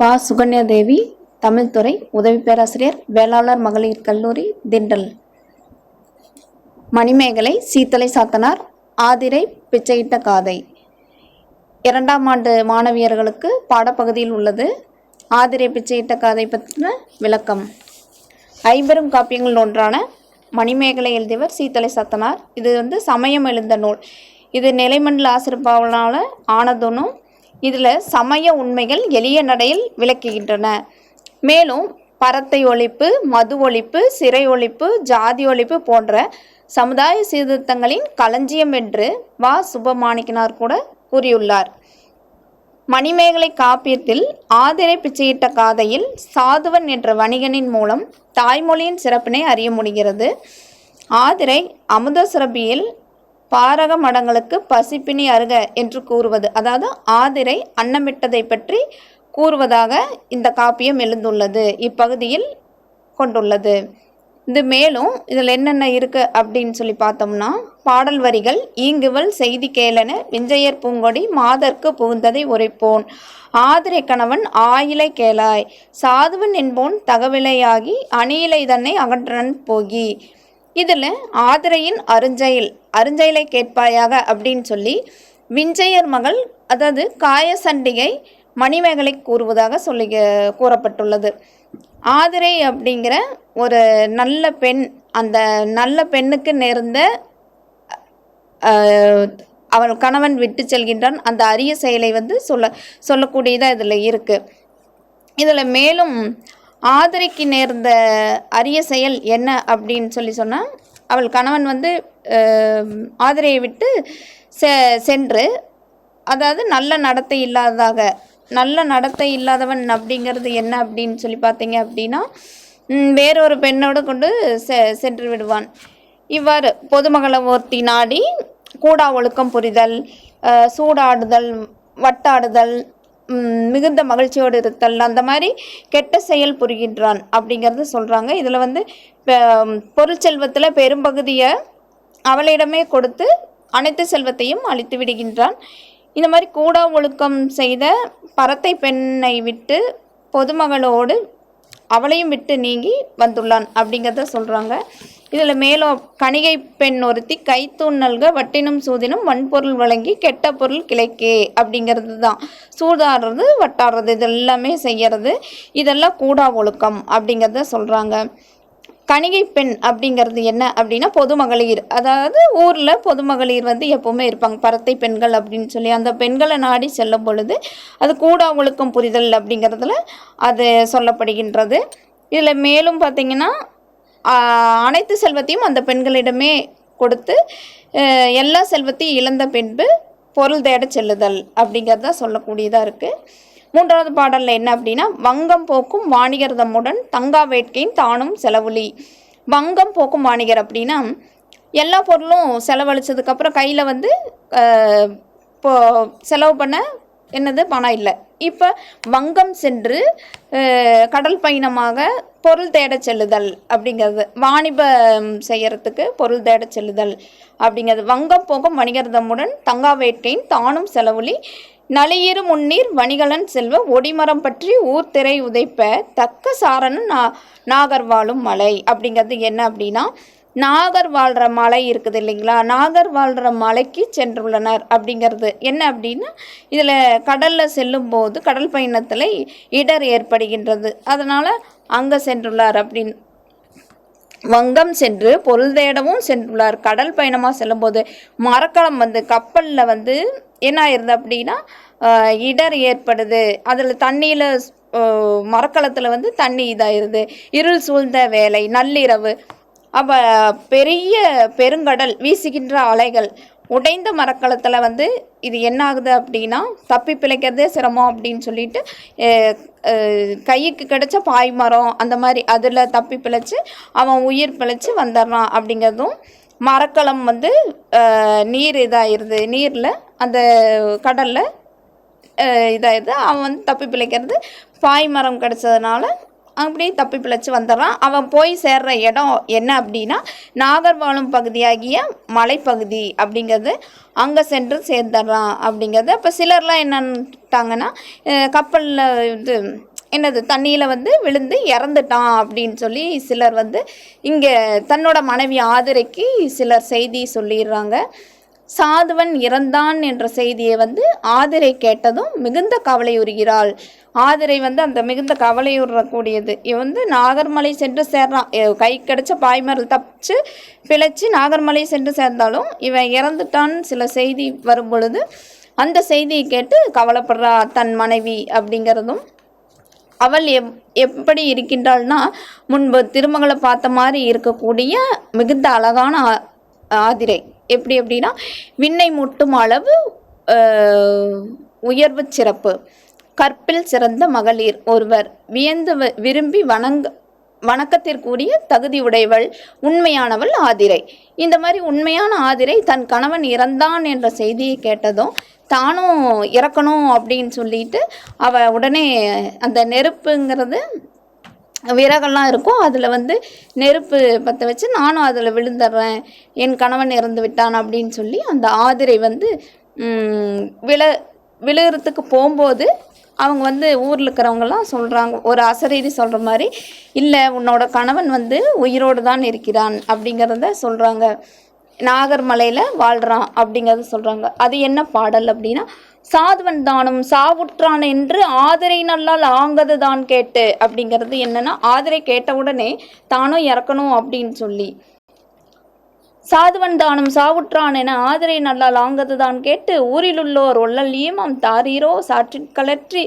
பா. சுகன்யா தேவி தமிழ்துறை உதவி பேராசிரியர் வேளாளர் மகளிர் கல்லூரி திண்டல். மணிமேகலை சீத்தலை சாத்தனார் ஆதிரை பிச்சையிட்ட காதை. இரண்டாம் ஆண்டு மாணவியர்களுக்கு பாடப்பகுதியில் உள்ளது. ஆதிரை பிச்சையிட்ட காதை பற்றின விளக்கம். ஐம்பெரும் காப்பியங்கள் ஒன்றான மணிமேகலை எழுதியவர் சீத்தலை சாத்தனார். இது வந்து சமயம் எழுந்த நூல். இது நிலைமண்டல ஆசிரியப்பாவனால் ஆனதுனும் இதில் சமய உண்மைகள் எளிய நடையில் விளக்குகின்றன. மேலும் பரத்தை ஒழிப்பு மது ஒழிப்பு சிறை ஒழிப்பு ஜாதி ஒழிப்பு போன்ற சமுதாய சீர்திருத்தங்களின் களஞ்சியம் என்று வா. சுப்பமாணிக்கனார் கூட கூறியுள்ளார். மணிமேகலை காப்பியத்தில் ஆதிரை பிச்சையிட்ட காதையில் சாதுவன் என்ற வணிகனின் மூலம் தாய்மொழியின் சிறப்பினை அறிய முடிகிறது. ஆதிரை அமுத சுரபியில் பாரக மடங்களுக்கு பசிப்பினி அருக என்று கூறுவது. அதாவது ஆதிரை அன்னமிட்டதை பற்றி கூறுவதாக இந்த காப்பியம் எழுந்துள்ளது இப்பகுதியில் கொண்டுள்ளது. இது மேலும் இதில் என்னென்ன இருக்குது அப்படின்னு சொல்லி பார்த்தோம்னா பாடல் வரிகள் ஈங்குவல் செய்தி கேளன விஞ்சையர் பூங்கொடி மாதர்க்கு புகுந்ததை உரைப்போன். ஆதிரை கணவன் ஆயிலை கேளாய் சாதுவன் என்போன் தகவிலையாகி அணியிலை தன்னை அகற்றன் போகி. இதில் ஆதிரையின் அருஞ்செயல் அருஞ்செயலை கேட்பாயாக அப்படின்னு சொல்லி விஞ்சையர் மகள் அதாவது காயசண்டிகை மணிமேகலை கூறுவதாக சொல்லி கூறப்பட்டுள்ளது. ஆதிரை அப்படிங்கிற ஒரு நல்ல பெண் அந்த நல்ல பெண்ணுக்கு நேர்ந்த அவள் கணவன் விட்டு செல்கின்றான். அந்த அரிய செயலை வந்து சொல்ல சொல்லக்கூடியதாக இதில் இருக்குது இதில் மேலும் ஆதரிக்கு நேர்ந்த அரிய செயல் என்ன அப்படின்னு சொல்லி சொன்னால் அவள் கணவன் வந்து ஆதரையை ஆதிரையை விட்டு செ சென்று அதாவது நல்ல நடத்தை இல்லாததாக நல்ல நடத்தை இல்லாதவன் அப்படிங்கிறது என்ன அப்படின்னு சொல்லி பார்த்தீங்க அப்படின்னா வேறொரு பெண்ணோடு கொண்டு செ சென்று விடுவான். இவ்வாறு பொதுமகளை ஒருத்தி நாடி கூடா ஒழுக்கம் புரிதல் சூடாடுதல் வட்டாடுதல் மிகுந்த மகிழ்ச்சியோடு இருத்தல் அந்த மாதிரி கெட்ட செயல் புரிகின்றான் அப்படிங்கிறது சொல்கிறாங்க இதில் வந்து பொருள் செல்வத்தில் பெரும்பகுதியை அவளிடமே கொடுத்து அனைத்து செல்வத்தையும் அழித்து விடுகின்றான். இந்த மாதிரி கூடா ஒழுக்கம் செய்த பரத்தை பெண்ணை விட்டு பொதுமகளோடு அவளையும் விட்டு நீங்கி வந்துள்ளான் அப்படிங்கிறத சொல்கிறாங்க இதில் மேலும் கணிகை பெண் ஒருத்தி கைத்தூண் நல்க வட்டினும் சூதினும் வன்பொருள் வழங்கி கெட்ட பொருள் கிளைக்கே அப்படிங்கிறது தான். சூதாடுறது வட்டாடுறது இது எல்லாமே செய்கிறது இதெல்லாம் கூடா ஒழுக்கம் அப்படிங்கிறத சொல்கிறாங்க கணிகை பெண் அப்படிங்கிறது என்ன அப்படின்னா பொதுமகளிர். அதாவது ஊரில் பொதுமகளிர் வந்து எப்போவுமே இருப்பாங்க. பரத்தை பெண்கள் அப்படின்னு சொல்லி அந்த பெண்களை நாடி செல்லும் பொழுது அது கூடா ஒழுக்கம் புரிதல் அப்படிங்கிறதுல அது சொல்லப்படுகின்றது. இதில் மேலும் பார்த்திங்கன்னா அனைத்து செல்வத்தையும் அந்த பெண்களிடமே கொடுத்து எல்லா செல்வத்தையும் இழந்த பின்பு பொருள் தேடச் செல்லுதல் அப்படிங்கிறத சொல்லக்கூடியதாக இருக்குது மூன்றாவது பாடலில் என்ன அப்படின்னா வங்கம் போக்கும் வாணிகர்தமுடன் தங்கா வேட்கையும் தானும் செலவுலி வங்கம் போக்கும் வாணிகர் அப்படின்னா எல்லா பொருளும் செலவழிச்சதுக்கப்புறம் கையில் வந்து இப்போ செலவு பண்ண என்னது? பணம் இல்லை. இப்போ வங்கம் சென்று கடல் பயணமாக பொருள் தேட செல்லுதல் அப்படிங்கிறது. வாணிபம் செய்யறதுக்கு பொருள் தேட செல்லுதல் அப்படிங்கிறது. வங்கம் போகும் வணிகர்தமுடன் தங்கா வேட்கையின் தானும் செலவுலி நளியிரு முன்னீர் வணிகலன் செல்வ ஒடிமரம் பற்றி ஊர் திரை உதைப்ப தக்க சாரணன் நா நாகர்வாழும் மலை அப்படிங்கிறது என்ன அப்படின்னா நாகர் வாழ்கிற மலை இருக்குது இல்லைங்களா? நாகர் வாழ்கிற மலைக்கு சென்றுள்ளனர். அப்படிங்கிறது என்ன அப்படின்னா இதில் கடலில் செல்லும்போது கடல் பயணத்தில் இடர் ஏற்படுகின்றது. அதனால் அங்கே சென்றுள்ளார் அப்படின்னு வங்கம் சென்று பொருள் தேடவும் சென்றுள்ளார். கடல் பயணமாக செல்லும்போது மரக்கலம் வந்து கப்பலில் வந்து என்ன ஆயிருது அப்படின்னா இடர் ஏற்படுது. அதில் தண்ணியில் மரக்கலத்தில் வந்து தண்ணி இதாயிருது. இருள் சூழ்ந்த வேலை நள்ளிரவு அப்போ பெரிய பெருங்கடல் வீசுகின்ற அலைகள் உடைந்த மரக்கலத்தில் வந்து இது என்ன ஆகுது அப்படின்னா தப்பி பிழைக்கிறதே சிரமம் அப்படின்னு சொல்லிட்டு கைக்கு கிடைச்ச பாய் மரம் அந்த மாதிரி அதில் தப்பி பிழைச்சி அவன் உயிர் பிழைச்சி வந்துடுறான் அப்படிங்கிறதும் மரக்கலம் வந்து நீர் இதாகிடுது நீரில் அந்த கடலில் இதாயிருது. அவன் வந்து தப்பி பிழைக்கிறது. பாய் மரம் கிடச்சதுனால அப்படியே தப்பி பிழைச்சி வந்துடுறான். அவன் போய் சேர்ற இடம் என்ன அப்படின்னா நாகர்வாழும் பகுதியாகிய மலைப்பகுதி அப்படிங்கிறது அங்கே சென்று சேர்ந்துடுறான் அப்படிங்கிறது. அப்போ சிலர்லாம் என்னன்ட்டாங்கன்னா கப்பலில் இது என்னது தண்ணியில் வந்து விழுந்து இறந்துட்டான் அப்படின்னு சொல்லி சிலர் வந்து இங்கே தன்னோட மனைவி ஆதிரைக்கு சிலர் செய்தி சொல்லிடுறாங்க. சாதுவன் இறந்தான் என்ற செய்தியை வந்து ஆதிரை கேட்டதும் மிகுந்த கவலையுறுகிறாள். ஆதிரை வந்து அந்த மிகுந்த கவலையுறக்கூடியது. இவன் வந்து நாகர்மலை சென்று சேர்றான். கை கிடைச்ச பாய்மரல் தப்பிச்சு பிழைச்சி நாகர்மலை சென்று சேர்ந்தாலும் இவன் இறந்துட்டான்னு சில செய்தி வரும் பொழுது அந்த செய்தியை கேட்டு கவலைப்படுறா தன் மனைவி அப்படிங்கிறதும். அவள் எப் எப்படி இருக்கின்றாள்னா முன்பு திருமகளை பார்த்த மாதிரி இருக்கக்கூடிய மிகுந்த அழகான ஆதிரை. எப்படி அப்படின்னா விண்ணை முட்டும் அளவு உயர்வு சிறப்பு. கற்பில் சிறந்த மகளிர் ஒருவர். வியந்து வ- விரும்பி வணங்க வணக்கத்திற்குரிய தகுதி உடையவள் உண்மையானவள் ஆதிரை. இந்த மாதிரி உண்மையான ஆதிரை தன் கணவன் இறந்தான் என்ற செய்தியை கேட்டதும் தானும் இறக்கணும் அப்படின்னு சொல்லிட்டு அவ உடனே அந்த நெருப்புங்கிறது விறகெல்லாம் இருக்கும் அதில் வந்து நெருப்பு பற்ற வச்சு நானும் அதில் விழுந்துடுறேன் என் கணவன் இறந்து விட்டான் அப்படின்னு சொல்லி அந்த ஆதிரை வந்து விழ விழுகிறதுக்கு போகும்போது அவங்க வந்து ஊரில் இருக்கிறவங்கலாம் சொல்கிறாங்க ஒரு அசரீரி சொல்கிற மாதிரி இல்லை உன்னோட கணவன் வந்து உயிரோடு தான் இருக்கிறான் அப்படிங்கிறத சொல்கிறாங்க நாகர்மலையில் வாழ்கிறான் அப்படிங்கிறத சொல்கிறாங்க அது என்ன பாடல் அப்படின்னா சாதுவன் தானும் சாவுற்றான் என்று ஆதரை நல்லால் ஆங்கது தான் கேட்டு. அப்படிங்கிறது என்னன்னா ஆதரை கேட்ட உடனே தானும் இறக்கணும் அப்படின்னு சொல்லி. சாதுவன் தானும் சாவுற்றான் என ஆதரை நல்லால் ஆங்கது தான் கேட்டு ஊரிலுள்ளோர் ஒள்ளல் ஈமம் தாரீரோ சாற்றின் கலற்றி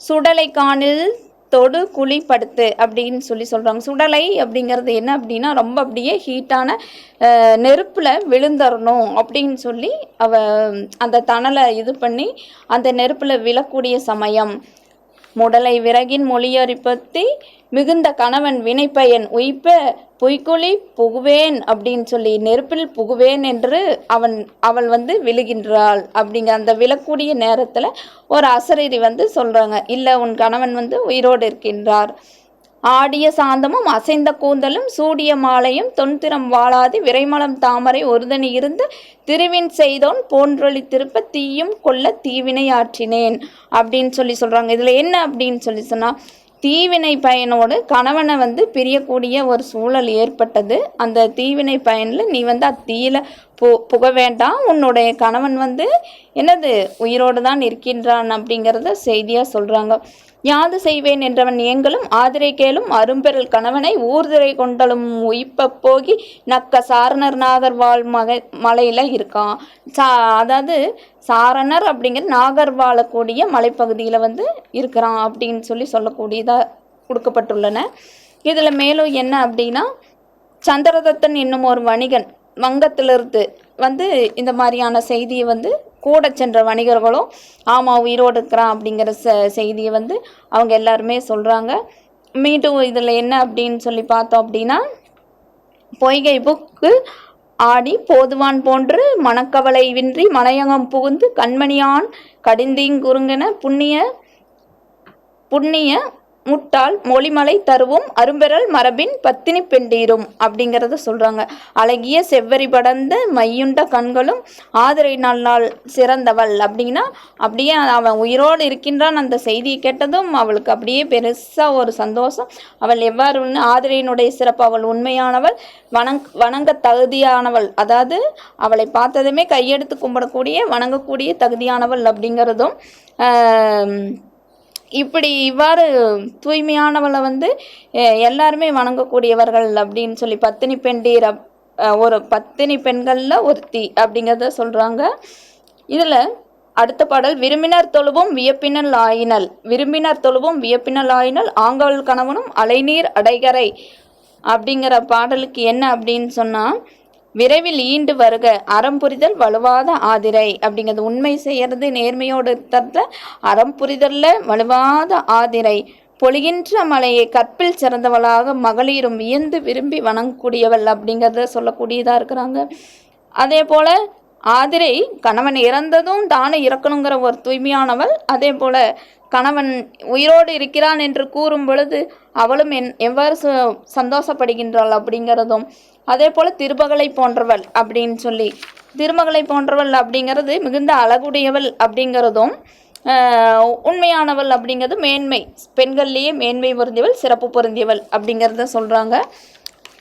சுடலை காணில் தொடு குழிப்படுத்து அப்படின்னு சொல்லி சொல்கிறாங்க சுடலை அப்படிங்கிறது என்ன அப்படின்னா ரொம்ப அப்படியே ஹீட்டான நெருப்பில் விழுந்தரணும் அப்படின்னு சொல்லி அவ அந்த தணலை இது பண்ணி அந்த நெருப்பில் விழக்கூடிய சமயம் முடலை விறகின் மொழியறிப்பத்தி மிகுந்த கணவன் வினைப்பயன் உயிப்ப பொய்க்குழி புகுவேன் அப்படின்னு சொல்லி நெருப்பில் புகுவேன் என்று அவன் அவள் வந்து விழுகின்றாள். அப்படிங்கிற அந்த விழக்கூடிய நேரத்தில் ஒரு அசரீரி வந்து சொல்கிறாங்க இல்லை உன் கணவன் வந்து உயிரோடு இருக்கின்றார். ஆடிய சாந்தமும் அசைந்த கூந்தலும் சூடிய மாலையும் தொன்திறம் வாழாது விரைமலம் தாமரை ஒருதனி இருந்து திருவின் செய்தோன் போன்றொழி திருப்ப தீயும் கொல்ல தீவினை ஆற்றினேன் அப்படின்னு சொல்லி சொல்கிறாங்க இதில் என்ன அப்படின்னு சொல்லி சொன்னால் தீவினை பயனோடு கணவனை வந்து பிரியக்கூடிய ஒரு சூழல் ஏற்பட்டது. அந்த தீவினை பயனில் நீ வந்து அத்தீயில பு புக வேண்டாம். உன்னுடைய கணவன் வந்து என்னது? உயிரோடு தான் இருக்கின்றான் அப்படிங்கிறத செய்தியாக சொல்கிறாங்க யாது செய்வேன் என்றவன் ஏங்கலும் ஆதிரை கேளும் அரும்பெருள் கணவனை ஊர்திரை கொண்டலும் உயிப்பப் போகி நக்க சாரணர் நாகர்வாழ் மக மலையில் இருக்கான் சா அதாவது சாரணர் அப்படிங்கிற நாகர்வாழக்கூடிய மலைப்பகுதியில் வந்து இருக்கிறான் அப்படின்னு சொல்லி சொல்லக்கூடியதாக கொடுக்கப்பட்டுள்ளன. இதில் மேலும் என்ன அப்படின்னா சந்திரதத்தன் என்னும் ஒரு வணிகன் வங்கத்திலிருந்து வந்து இந்த மாதிரியான செய்தியை வந்து கூட சென்ற வணிகர்களும் ஆமாம் உயிரோடு இருக்கிறான் அப்படிங்கிற செ செய்தியை வந்து அவங்க எல்லாருமே சொல்கிறாங்க மீண்டும் இதில் என்ன அப்படின்னு சொல்லி பார்த்தோம் அப்படின்னா பொய்கை புக்கு ஆடி போதுவான் போன்று மனக்கவலை வின்றி மலையகம் புகுந்து கண்மணியான் கடிந்தீங்குறுங்கென புண்ணிய புண்ணிய முட்டாள் மொழிமலை தருவும் அரும்பெறல் மரபின் பத்தினி பெண்டீரும் அப்படிங்கிறத சொல்கிறாங்க அழகிய செவ்வரி படர்ந்த மையுண்ட கண்களும் ஆதரை நாள் சிறந்தவள் அப்படின்னா அப்படியே அவன் உயிரோடு இருக்கின்றான் அந்த செய்தியை கேட்டதும் அவளுக்கு அப்படியே பெருசாக ஒரு சந்தோஷம். அவள் எவ்வாறு ஆதிரையினுடைய சிறப்பு அவள் உண்மையானவள் வணங் வணங்க தகுதியானவள். அதாவது அவளை பார்த்ததுமே கையெடுத்து கும்பிடக்கூடிய வணங்கக்கூடிய தகுதியானவள் அப்படிங்கிறதும் இப்படி இவ்வாறு தூய்மையானவளை வந்து எல்லாருமே வணங்கக்கூடியவர்கள் அப்படின்னு சொல்லி பத்தினி பெண்டீர் ஒரு பத்தினி பெண்களில் ஒருத்தி அப்படிங்கிறத சொல்கிறாங்க இதில் அடுத்த பாடல் விரும்பினர் தொழுவும் வியப்பினல் ஆயினல். விரும்பினர் தொழுவும் வியப்பினல் ஆயினல். ஆங்கவல் கணவனும் அலைநீர் அடைகரை. அப்படிங்கிற பாடலுக்கு என்ன அப்படின்னு சொன்னால் விரைவில் ஈண்டு வருக. அறம் புரிதல் வலுவாத ஆதிரை. அப்படிங்கிறது உண்மை செய்யறது நேர்மையோடு இருக்கிறதுல அறம் புரிதல்ல வலுவாத ஆதிரை. பொழிகின்ற மலையை கற்பில் சிறந்தவளாக மகளிரும் வியந்து விரும்பி வணங்கக்கூடியவள் அப்படிங்கிறத சொல்லக்கூடியதாக இருக்கிறாங்க. அதே போல் ஆதிரை கணவன் இறந்ததும் தானே இறக்கணுங்கிற ஒரு தூய்மையானவள். அதே போல் கணவன் உயிரோடு இருக்கிறான் என்று கூறும் பொழுது அவளும் என் எவ்வாறு சந்தோஷப்படுகின்றாள் அப்படிங்கிறதும் அதே போல் திருமகளை போன்றவள் அப்படின்னு சொல்லி திருமகளை போன்றவள் அப்படிங்கிறது மிகுந்த அழகுடையவள் அப்படிங்கிறதும் உண்மையானவள் அப்படிங்கிறது மேன்மை. பெண்கள்லேயே மேன்மை பொருந்தியவள் சிறப்பு பொருந்தியவள் அப்படிங்கிறத சொல்கிறாங்க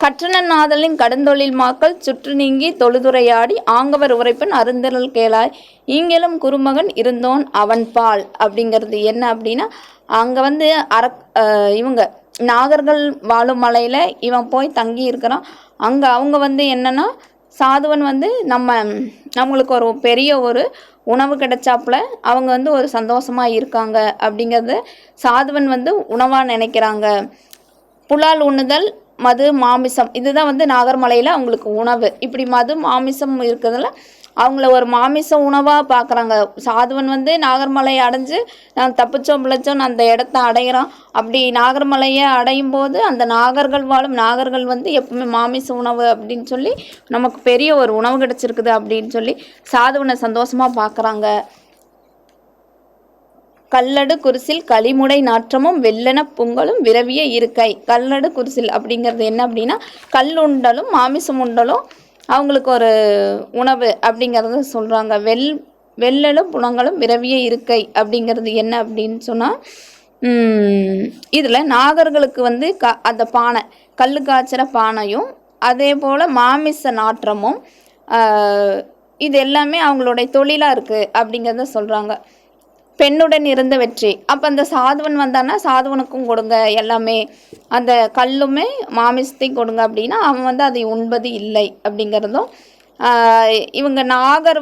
கற்றனநாதலின் நாதலின் மாக்கள் சுற்று நீங்கி தொழுதுரையாடி ஆங்கவர் உரைப்பன் அருந்திரல் கேளாய் இங்கிலும் குருமகன் இருந்தோன் அவன் பால் அப்படிங்கிறது என்ன அப்படின்னா அங்கே வந்து அரக் இவங்க நாகர்கள் வாழும் மலையில் இவன் போய் தங்கி இருக்கிறான். அங்கே அவங்க வந்து என்னென்னா சாதுவன் வந்து நம்ம நம்மளுக்கு ஒரு பெரிய ஒரு உணவு கிடைச்சாப்புல அவங்க வந்து ஒரு சந்தோஷமாக இருக்காங்க அப்படிங்கிறது சாதுவன் வந்து உணவாக நினைக்கிறாங்க. புலால் உண்ணுதல் மது மாமிசம் இதுதான் வந்து நாகர்மலையில் அவங்களுக்கு உணவு. இப்படி மது மாமிசம் இருக்கிறதுல அவங்கள ஒரு மாமிச உணவாக பார்க்குறாங்க சாதுவன் வந்து நாகர்மலை அடைஞ்சு நான் தப்பிச்சோம் பிழைச்சோம் அந்த இடத்த அடையிறான். அப்படி நாகர்மலையை அடையும் போது அந்த நாகர்கள் வாழும். நாகர்கள் வந்து எப்பவுமே மாமிச உணவு அப்படின்னு சொல்லி நமக்கு பெரிய ஒரு உணவு கிடச்சிருக்குது அப்படின்னு சொல்லி சாதுவனை சந்தோஷமாக பார்க்குறாங்க கல்லடு குரிசில் களிமுடை நாற்றமும் வெள்ளென பொங்கலும் விரவிய இருக்கை. கல்லடு குரிசில் அப்படிங்கிறது என்ன அப்படின்னா கல் உண்டலும் மாமிசம் உண்டலும் அவங்களுக்கு ஒரு உணவு அப்படிங்கிறத சொல்கிறாங்க வெள் வெள்ளலும் புணங்களும் விரவிய இருக்கை அப்படிங்கிறது என்ன அப்படின்னு சொன்னால் இதில் நாகர்களுக்கு வந்து க அந்த பானை கல் காய்ச்சிற பானையும் அதே போல் மாமிச நாற்றமும் இது எல்லாமே அவங்களுடைய தொழிலாக இருக்குது அப்படிங்கிறத சொல்கிறாங்க பெண்ணுடன் இருந்த வெற்றி. அப்போ அந்த சாதுவன் வந்தான்னா சாதுவனுக்கும் கொடுங்க எல்லாமே. அந்த கல்லுமே மாமிசத்தையும் கொடுங்க அப்படின்னா அவன் வந்து அதை உண்பது இல்லை அப்படிங்கிறதும் இவங்க நாகர்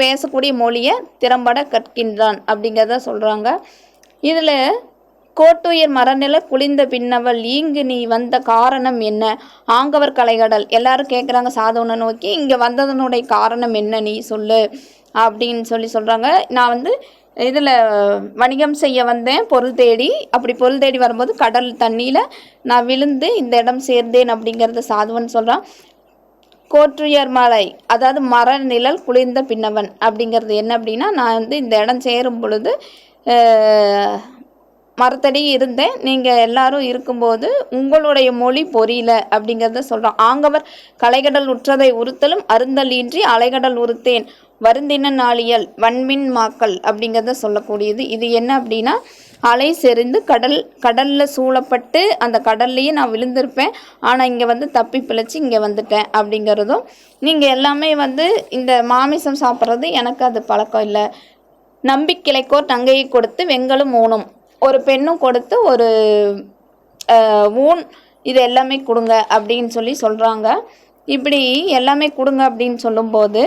பேசக்கூடிய மொழியை திறம்பட கற்கின்றான் அப்படிங்கிறத சொல்கிறாங்க இதில் கோட்டுயிர் மரநில குளிந்த பின்னவள் ஈங்கு நீ வந்த காரணம் என்ன? ஆங்கவர் கலைகடல். எல்லாரும் கேட்குறாங்க சாதவனை நோக்கி. இங்கே வந்ததனுடைய காரணம் என்ன? நீ சொல்லு. அப்படின்னு சொல்லி சொல்கிறாங்க நான் வந்து இதில் வணிகம் செய்ய வந்தேன் பொருள் தேடி. அப்படி பொருள் தேடி வரும்போது கடல் தண்ணியில் நான் விழுந்து இந்த இடம் சேர்ந்தேன் அப்படிங்கிறத சாதுவன் சொல்கிறான் கோற்றுயர் மலை அதாவது மர நிழல் குளிர்ந்த பின்னவன் அப்படிங்கிறது என்ன அப்படின்னா நான் வந்து இந்த இடம் சேரும் பொழுது மரத்தடி இருந்தேன். நீங்கள் எல்லாரும் இருக்கும்போது உங்களுடைய மொழி பொரியல அப்படிங்கிறத சொல்கிறோம் ஆங்கவர் கலைகடல் உற்றதை உறுத்தலும் அருந்தல் இன்றி அலைகடல் உறுத்தேன். வருந்தின நாளியல் வன்மின் மாக்கல் அப்படிங்கிறத சொல்லக்கூடியது. இது என்ன அப்படின்னா அலை செறிந்து கடல் கடலில் சூழப்பட்டு அந்த கடல்லையே நான் விழுந்திருப்பேன். ஆனால் இங்கே வந்து தப்பி பிழைச்சி இங்கே வந்துட்டேன் அப்படிங்கிறதும் நீங்கள் எல்லாமே வந்து இந்த மாமிசம் சாப்பிட்றது எனக்கு அது பழக்கம் இல்லை. நம்பிக்கிளைக்கோர் தங்கையை கொடுத்து வெங்கலும் ஊனும். ஒரு பெண்ணும் கொடுத்து ஒரு ஊன் இது எல்லாமே கொடுங்க அப்படின்னு சொல்லி சொல்கிறாங்க இப்படி எல்லாமே கொடுங்க அப்படின்னு சொல்லும்போது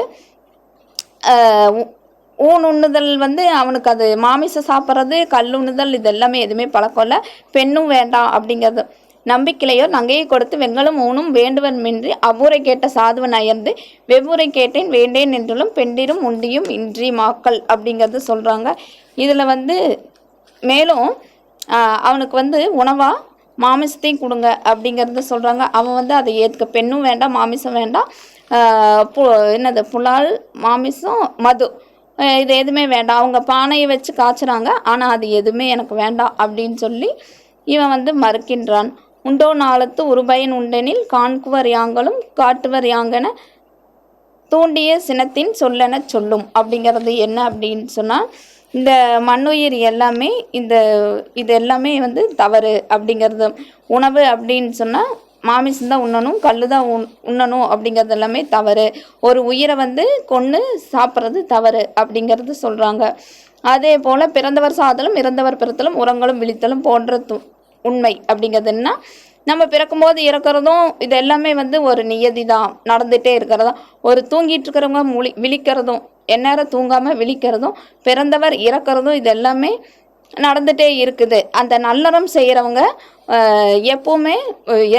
ஊன் உண்ணுதல் வந்து அவனுக்கு அது மாமிசம் சாப்பிட்றது கல் உண்ணுதல் இது எல்லாமே எதுவுமே பழக்கம் இல்லை. பெண்ணும் வேண்டாம் அப்படிங்கிறது. நம்பிக்கையிலையோ நகையை கொடுத்து வெங்களும் ஊனும் வேண்டுவன்மின்றி அவ்வூரை கேட்ட சாதுவன் அயர்ந்து வெவ்வூரை கேட்டேன் வேண்டேன் என்றாலும் பெண்டிரும் உண்டியும் இன்றி மாக்கள் அப்படிங்கிறது சொல்கிறாங்க இதில் வந்து மேலும் அவனுக்கு வந்து உணவாக மாமிசத்தையும் கொடுங்க அப்படிங்கிறத சொல்கிறாங்க அவன் வந்து அதை ஏற்றுக்க பெண்ணும் வேண்டாம் மாமிசம் வேண்டாம் என்னது புலால் மாமிசம் மது. இது எதுவுமே வேண்டாம். அவங்க பானையை வச்சு காய்ச்சுறாங்க. ஆனால் அது எதுவுமே எனக்கு வேண்டாம் அப்படின்னு சொல்லி இவன் வந்து மறுக்கின்றான். உண்டோ நாளத்து உருபயன் உண்டெனில் காண்குவர் யாங்களும் காட்டுவர் யாங்கென தூண்டிய சினத்தின் சொல்லென சொல்லும். அப்படிங்கிறது என்ன அப்படின்னு சொன்னால் இந்த மண்ணுயிர் எல்லாமே இந்த இது எல்லாமே வந்து தவறு அப்படிங்கிறது. உணவு அப்படின்னு சொன்னால் மாமிசம் தான் உண்ணணும் கல் தான் உண் உண்ணணும் அப்படிங்கிறது எல்லாமே தவறு. ஒரு உயிரை வந்து கொன்று சாப்பிட்றது தவறு அப்படிங்கிறது சொல்கிறாங்க அதே போல் பிறந்தவர் சாதலும் இறந்தவர் பிறத்தலும் உரங்களும் விழித்தலும் போன்ற து உண்மை அப்படிங்கிறதுன்னா நம்ம பிறக்கும்போது இறக்குறதும் இது எல்லாமே வந்து ஒரு நியதி தான். நடந்துகிட்டே இருக்கிறதா. ஒரு தூங்கிட்டு இருக்கிறவங்க முழி விழிக்கிறதும் எந்நேரம் தூங்காமல் விழிக்கிறதும் பிறந்தவர் இறக்கிறதும் இது எல்லாமே நடந்துகிட்டே இருக்குது. அந்த நல்லறம் செய்கிறவங்க எப்போவுமே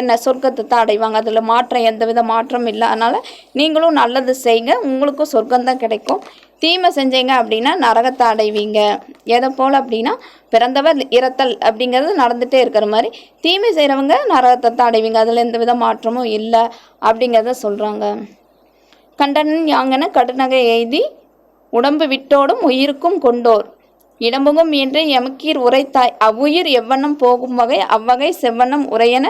என்ன சொர்க்கத்தை தான் அடைவாங்க. அதில் மாற்றம் எந்த வித மாற்றம் இல்லை. அதனால் நீங்களும் நல்லது செய்யுங்க உங்களுக்கும் சொர்க்கம்தான் கிடைக்கும். தீமை செஞ்சீங்க அப்படின்னா நரகத்தை அடைவீங்க. எதை போல் அப்படின்னா பிறந்தவர் இறத்தல் அப்படிங்கிறது நடந்துகிட்டே இருக்கிற மாதிரி தீமை செய்கிறவங்க நரகத்தை தான் அடைவீங்க. அதில் எந்த வித மாற்றமும் இல்லை அப்படிங்கிறத சொல்கிறாங்க கண்டன் யாங்கன கடுநகை எய்தி உடம்பு விட்டோடும் உயிருக்கும் கொண்டோர். இடம்புகும் என்று எமக்கீர் உரைத்தாய். அவ்வுயிர் எவ்வண்ணம் போகும் வகை அவ்வகை செவ்வண்ணம் உரையென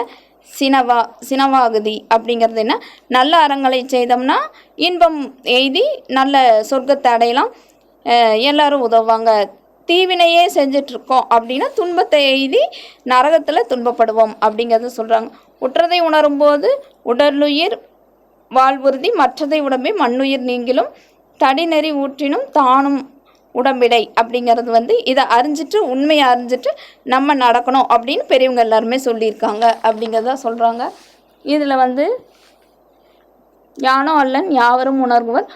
சினவா சினவாகுதி. அப்படிங்கிறது என்ன? நல்ல அறங்களை செய்தோம்னா இன்பம் எய்தி நல்ல சொர்க்கத்தை அடையலாம். எல்லாரும் உதவுவாங்க. தீவினையே செஞ்சிட்ருக்கோம் அப்படின்னா துன்பத்தை எய்தி நரகத்தில் துன்பப்படுவோம் அப்படிங்கிறத சொல்கிறாங்க உற்றதை உணரும்போது உடலுயிர் வாழ்வுறுதி மற்றதை உடம்பே மண்ணுயிர் நீங்கிலும் தடிநெறி ஊற்றினும் தானும் உடம்பிடை அப்படிங்கிறது வந்து இதை அறிஞ்சிட்டு உண்மையை அறிஞ்சிட்டு நம்ம நடக்கணும் அப்படின்னு பெரியவங்க எல்லாருமே சொல்லியிருக்காங்க அப்படிங்கிறத சொல்கிறாங்க இதில் வந்து யானோ அல்லன் யாவரும் உணர்வுவர்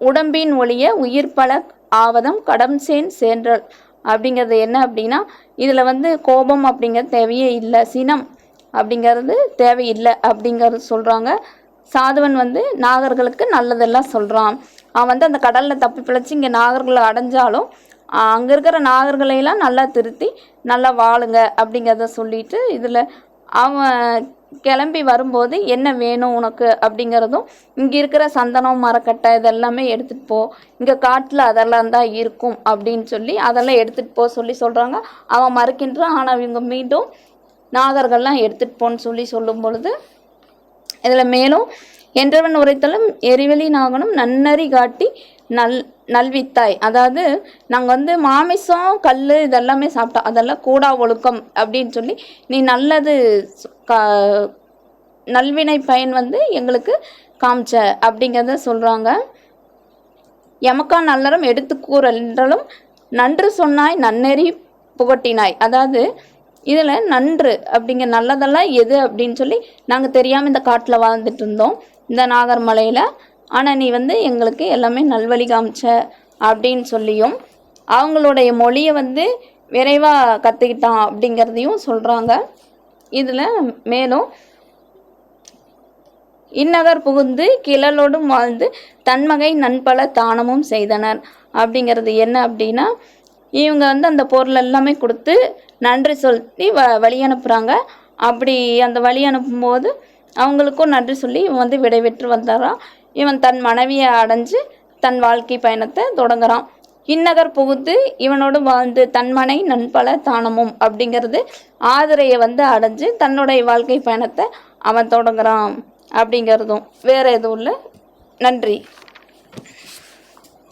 உடம்பின் ஒளிய உயிர் பல ஆவதம் கடம் சேன் சேன்றல். அப்படிங்கிறது என்ன அப்படின்னா இதில் வந்து கோபம் அப்படிங்கிறது தேவையே இல்லை சினம் அப்படிங்கிறது தேவையில்லை அப்படிங்கிறது சொல்கிறாங்க சாதுவன் வந்து நாகர்களுக்கு நல்லதெல்லாம் சொல்கிறான் அவன் வந்து அந்த கடலில் தப்பி பிழைச்சி இங்கே நாகர்களை அடைஞ்சாலும் அங்கே இருக்கிற நாகர்களையெல்லாம் நல்லா திருத்தி நல்லா வாழுங்க அப்படிங்கிறத சொல்லிட்டு இதில் அவன் கிளம்பி வரும்போது என்ன வேணும் உனக்கு அப்படிங்கிறதும் இங்கே இருக்கிற சந்தனம் மரக்கட்டை இதெல்லாமே எடுத்துகிட்டு போ. இங்கே காட்டில் அதெல்லாம் தான் இருக்கும் அப்படின்னு சொல்லி அதெல்லாம் எடுத்துகிட்டு போ சொல்லி சொல்கிறாங்க அவன் மறுக்கின்றான் ஆனால் இவங்க மீண்டும் நாகர்கள்லாம் எடுத்துகிட்டு போன்னு சொல்லி சொல்லும் பொழுது இதில் மேலும் என்றவன் உரைத்தலும் எரிவெளி நாகனும் நன்னறி காட்டி நல் நல்வித்தாய். அதாவது நாங்கள் வந்து மாமிசம் கல் இதெல்லாமே சாப்பிட்டோம். அதெல்லாம் கூடா ஒழுக்கம் அப்படின்னு சொல்லி நீ நல்லது கா நல்வினை பயன் வந்து எங்களுக்கு காமிச்ச அப்படிங்கிறத சொல்கிறாங்க எமக்கா நல்லறம் எடுத்து கூறல் என்றாலும் நன்று சொன்னாய் நன்னெறி புகட்டினாய். அதாவது இதில் நன்று அப்படிங்கிற நல்லதெல்லாம் எது அப்படின்னு சொல்லி நாங்கள் தெரியாமல் இந்த காட்டில் வாழ்ந்துட்டு இருந்தோம். இந்த நாகர்மலையில் ஆனால் நீ வந்து எங்களுக்கு எல்லாமே நல்வழி காமிச்ச அப்படின்னு சொல்லியும் அவங்களுடைய மொழியை வந்து விரைவாக கற்றுக்கிட்டான் அப்படிங்கிறதையும் சொல்கிறாங்க இதில் மேலும் இந்நகர் புகுந்து கிழலோடும் வாழ்ந்து தன்மகை நண்பல தானமும் செய்தனர். அப்படிங்கிறது என்ன அப்படின்னா இவங்க வந்து அந்த பொருள் எல்லாமே கொடுத்து நன்றி சொல்லி வ வழி அனுப்புகிறாங்க அப்படி அந்த வழி அனுப்பும்போது அவங்களுக்கும் நன்றி சொல்லி இவன் வந்து விடைபெற்று வந்தாராம். இவன் தன் மனைவியை அடைஞ்சு தன் வாழ்க்கை பயணத்தை தொடங்குறான். இந்நகர் புகுத்து இவனோடு வாழ்ந்து தன்மனை நண்பல தானமும் அப்படிங்கிறது ஆதிரையை வந்து அடைஞ்சு தன்னுடைய வாழ்க்கை பயணத்தை அவன் தொடங்குறான் அப்படிங்கிறதும் வேற எதுவும் இல்லை. நன்றி.